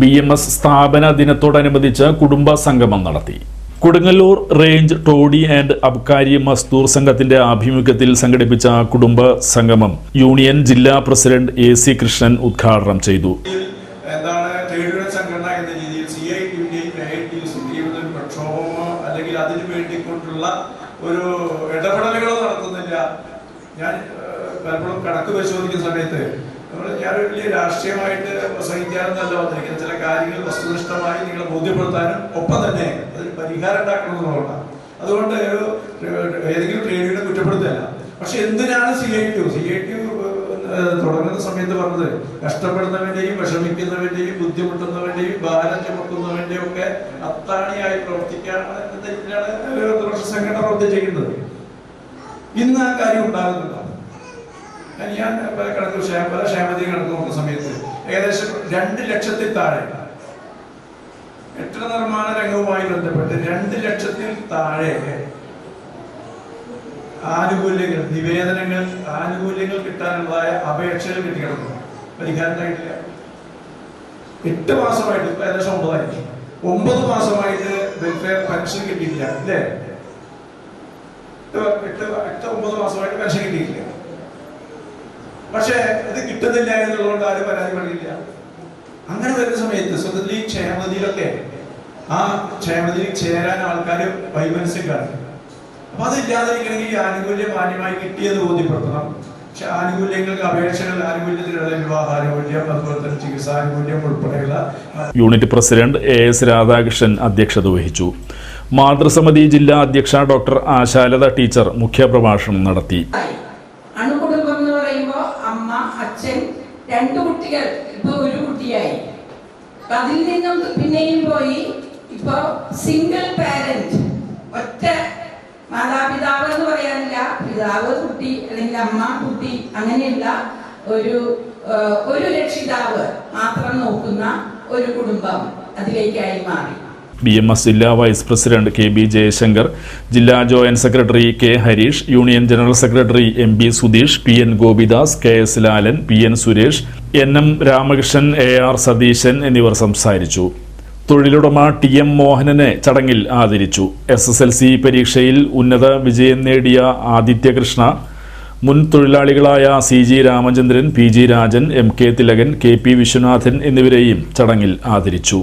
B M S സ്ഥാപന ദിനത്തോടനുബന്ധിച്ച് കുടുംബ സംഗമം നടത്തി. Kodungallur range toddy and abkari Mazdoor സംഘത്തിന്റെ ആഭിമുഖ്യത്തിൽ സംഘടിപ്പിച്ച കുടുംബ സംഗമം യൂണിയൻ ജില്ലാ പ്രസിഡന്റ് എ സി കൃഷ്ണൻ ഉദ്ഘാടനം ചെയ്തു. ഒരു നടത്തുന്നില്ല. ഞാൻ പലപ്പോഴും കണക്ക് പരിശോധിക്കുന്ന സമയത്ത് നമ്മൾ ഞാൻ വലിയ രാഷ്ട്രീയമായിട്ട് പ്രസംഗിക്കാനെന്നല്ല വന്നിരിക്കുന്നത്. ചില കാര്യങ്ങൾ വസ്തുനിഷ്ഠമായി നിങ്ങളെ ബോധ്യപ്പെടുത്താനും ഒപ്പം തന്നെ അതിന് പരിഹാരം ഉണ്ടാക്കണമെന്നുള്ളതാണ് അതുകൊണ്ട് ഏതെങ്കിലും ട്രേഡിയുടെ കുറ്റപ്പെടുത്തല്ല പക്ഷെ എന്തിനാണ് C I T C I T തുടങ്ങുന്ന സമയത്ത് പറഞ്ഞത്? കഷ്ടപ്പെടുന്നവന്റെയും വിഷമിക്കുന്നവന്റെയും ബുദ്ധിമുട്ടുന്നവന്റെയും ഭാരം ചുമക്കുന്നവന്റെയും ഒക്കെ അത്താണിയായി പ്രവർത്തിക്കാൻ സംഘടന പ്രവർത്തിച്ചിരിക്കുന്നത്. ഇന്ന് ആ കാര്യം ഉണ്ടാകുന്നുണ്ടോ? ഞാൻ പല കണക്ക് പല ക്ഷേമതി കണക്ക് നോക്കുന്ന സമയത്ത് ഏകദേശം രണ്ട് ലക്ഷത്തിൽ താഴെ. കെട്ടിട നിർമ്മാണ രംഗവുമായി ബന്ധപ്പെട്ട് രണ്ട് ലക്ഷത്തിൽ താഴെ ആനുകൂല്യങ്ങൾ നിവേദനങ്ങൾ ആനുകൂല്യങ്ങൾ കിട്ടാനുള്ളതായ അപേക്ഷകൾ കിട്ടിക്കിടക്കുന്നു. പരിഹാരമായിട്ടില്ല എട്ട് മാസമായിട്ട് ഏകദേശം ഒമ്പതായിട്ട് ഒമ്പത് മാസമായിട്ട് വെൽഫെയർ പെൻഷൻ കിട്ടിയിട്ടില്ല അല്ലേ? എട്ട് എട്ട് ഒമ്പത് മാസമായിട്ട് പെൻഷൻ കിട്ടിയിട്ടില്ല. പക്ഷേ ഇത് കിട്ടുന്നില്ല എന്നുള്ളതുകൊണ്ട് ആരും പരാതി പറയില്ല. അങ്ങനെ വരുന്ന സമയത്ത് സ്വതന്ത്രി ക്ഷേമതിയിലൊക്കെ ആ ക്ഷേമതിയിൽ ചേരാൻ ആൾക്കാർ വൈമനസ്യം കാണും അപ്പൊ അതില്ലാതിരിക്കണമെങ്കിൽ ഈ ആനുകൂല്യം മാന്യമായി കിട്ടിയത് ബോധ്യപ്പെടുത്തണം. പക്ഷെ ആനുകൂല്യങ്ങൾക്ക് അപേക്ഷകൾ ആനുകൂല്യത്തിലുള്ള വിവാഹാനുകൂല്യം അതുപോലെ തന്നെ ചികിത്സാനുകൂല്യം ഉൾപ്പെടെയുള്ള unit president A S Radhakrishnan അധ്യക്ഷത വഹിച്ചു. മാതൃസമിതി ജില്ലാ അധ്യക്ഷ ഡോക്ടർ ആശാലത ടീച്ചർ മുഖ്യപ്രഭാഷണം നടത്തി. അമ്മ അച്ഛൻ രണ്ടു കുട്ടികൾ. ഇപ്പൊ ഒരു കുട്ടിയായി. അതിൽ നിന്നും പിന്നെയും പോയി ഇപ്പൊ സിംഗിൾ പാരന്റ് ഒറ്റ മാതാപിതാവ് എന്ന് പറയാനില്ല. പിതാവ് കുട്ടി അല്ലെങ്കിൽ അമ്മ കുട്ടി അങ്ങനെയുള്ള ഒരു ഒരു രക്ഷിതാവ് മാത്രം നോക്കുന്ന ഒരു കുടുംബം അതിലേക്കായി മാറി. ബി എം എസ് ജില്ലാ vice president K B Jayashankar ജില്ലാ joint secretary K Harish union general secretary M B Sudheesh P N Gopidas K S Lalan P N Suresh N M Ramakrishnan A R Satheesan എന്നിവർ സംസാരിച്ചു. തൊഴിലുടമ T M മോഹനനെ ചടങ്ങിൽ ആദരിച്ചു. S S L C പരീക്ഷയിൽ ഉന്നത വിജയം നേടിയ ആദിത്യകൃഷ്ണ മുൻ തൊഴിലാളികളായ C G Ramachandran P G Rajan M K Thilakan K P Viswanathan എന്നിവരെയും ചടങ്ങിൽ ആദരിച്ചു.